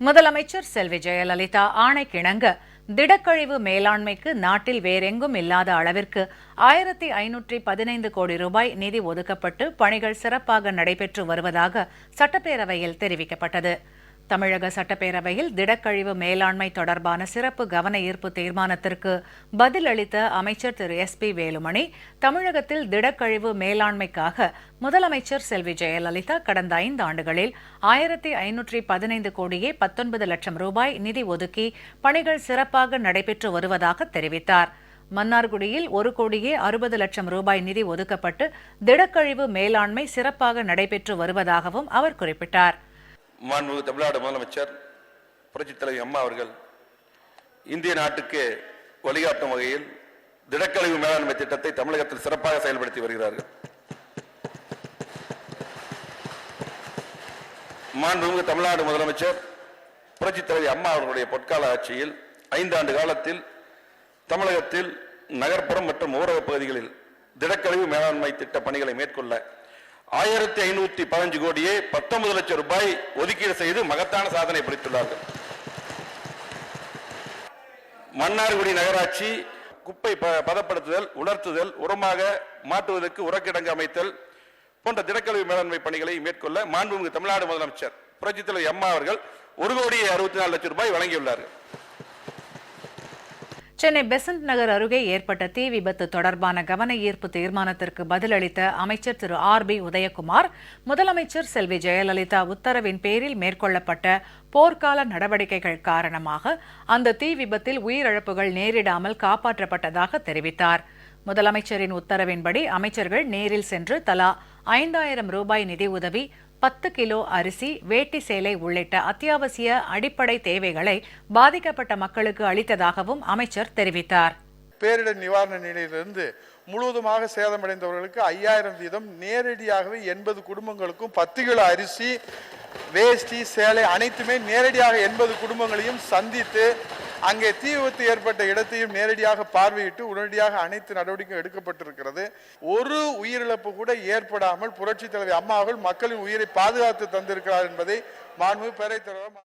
முதலமைச்சர் செல்வி ஜெயலலிதா ஆணைக்கிணங்க திடக்கழிவு மேலாண்மைக்கு நாட்டில் வேறெங்கும் இல்லாத அளவிற்கு ஆயிரத்தி ஐநூற்றி பதினைந்து கோடி ரூபாய் நிதி ஒதுக்கப்பட்டு பணிகள் சிறப்பாக நடைபெற்று வருவதாக சட்டப்பேரவையில் தெரிவிக்கப்பட்டது. தமிழக சட்டப்பேரவையில் திடக்கழிவு மேலாண்மை தொடர்பான சிறப்பு கவன ஈர்ப்பு தீர்மானத்திற்கு பதில் அளித்த அமைச்சர் திரு எஸ் பி வேலுமணி தமிழகத்தில் திடக்கழிவு மேலாண்மைக்காக முதலமைச்சர் செல்வி ஜெயலலிதா கடந்த ஐந்து ஆண்டுகளில் ஆயிரத்தி ஐநூற்றி பதினைந்து கோடியே பத்தொன்பது லட்சம் ரூபாய் நிதி ஒதுக்கி பணிகள் சிறப்பாக நடைபெற்று வருவதாக தெரிவித்தார். மன்னார்குடியில் ஒரு கோடியே அறுபது லட்சம் ரூபாய் நிதி ஒதுக்கப்பட்டு திடக்கழிவு மேலாண்மை சிறப்பாக நடைபெற்று வருவதாகவும் அவர் குறிப்பிட்டார். மாண்புமிகு தமிழ்நாடு முதலமைச்சர் புரட்சித் தலைவி அம்மா அவர்கள் இந்திய நாட்டுக்கு வழிகாட்டும் வகையில் திடக்கழிவு மேலாண்மை திட்டத்தை தமிழகத்தில் சிறப்பாக செயல்படுத்தி வருகிறார்கள். மாண்புமிகு தமிழ்நாடு முதலமைச்சர் புரட்சித் தலைவி அம்மா அவர்களுடைய பொற்கால ஆட்சியில் ஐந்தாண்டு காலத்தில் தமிழகத்தில் நகர்ப்புறம் மற்றும் ஊரக பகுதிகளில் திடக்கழிவு மேலாண்மை திட்ட பணிகளை மேற்கொள்ள ஆயிரத்தி ஐநூத்தி பதினஞ்சு கோடியே பத்தொன்பது லட்சம் ரூபாய் ஒதுக்கீடு செய்து மகத்தான சாதனை படைத்துள்ளார்கள். மன்னார்குடி நகராட்சி குப்பை ப- பதப்படுத்துதல் உலர்த்துதல் உரமாக மாற்றுவதற்கு உரக்கிடங்கு அமைத்தல் போன்ற திடக்கழிவு மேலாண்மை பணிகளை மேற்கொள்ள மாண்புமிகு தமிழ்நாடு முதலமைச்சர் புரட்சித் தலைவர் அம்மா அவர்கள் ஒரு கோடியே அறுபத்தி நாலு லட்சம் ரூபாய் வழங்கியுள்ளார்கள். சென்னை பெசன்ட் நகர் அருகே ஏற்பட்ட தீ விபத்து தொடர்பான கவன ஈர்ப்பு தீர்மானத்திற்கு பதிலளித்த அமைச்சர் திரு ஆர் பி உதயகுமார் முதலமைச்சர் செல்வி ஜெயலலிதா உத்தரவின் பேரில் மேற்கொள்ளப்பட்ட போர்க்கால நடவடிக்கைகள் காரணமாக அந்த தீ விபத்தில் உயிரிழப்புகள் நேரிடாமல் காப்பாற்றப்பட்டதாக தெரிவித்தார். முதலமைச்சரின் உத்தரவின்படி அமைச்சர்கள் நேரில் சென்று தலா ஐந்தாயிரம் ரூபாய் நிதி உதவி பத்து கிலோ அரிசி வேட்டி சேலை உள்ளிட்ட அத்தியாவசிய அடிப்படை தேவைகளை பாதிக்கப்பட்ட மக்களுக்கு அளித்ததாகவும் அமைச்சர் தெரிவித்தார். பேரிடர் நிவாரண நிலையிலிருந்து முழுவதுமாக சேதமடைந்தவர்களுக்கு ஐயாயிரம் வீதம் நேரடியாகவே எண்பது குடும்பங்களுக்கும் பத்து கிலோ அரிசி வேஷ்டி சேலை அனைத்துமே நேரடியாக எண்பது குடும்பங்களையும் சந்தித்து அங்கே தீ விபத்து ஏற்பட்ட இடத்தையும் நேரடியாக பார்வையிட்டு உடனடியாக அனைத்து நடவடிக்கையும் எடுக்கப்பட்டிருக்கிறது. ஒரு உயிரிழப்பு கூட ஏற்படாமல் புரட்சி தலைவி அம்மா மக்களின் உயிரை பாதுகாத்து தந்திருக்கிறார் என்பதை மாண்பு பேரை தலைவர்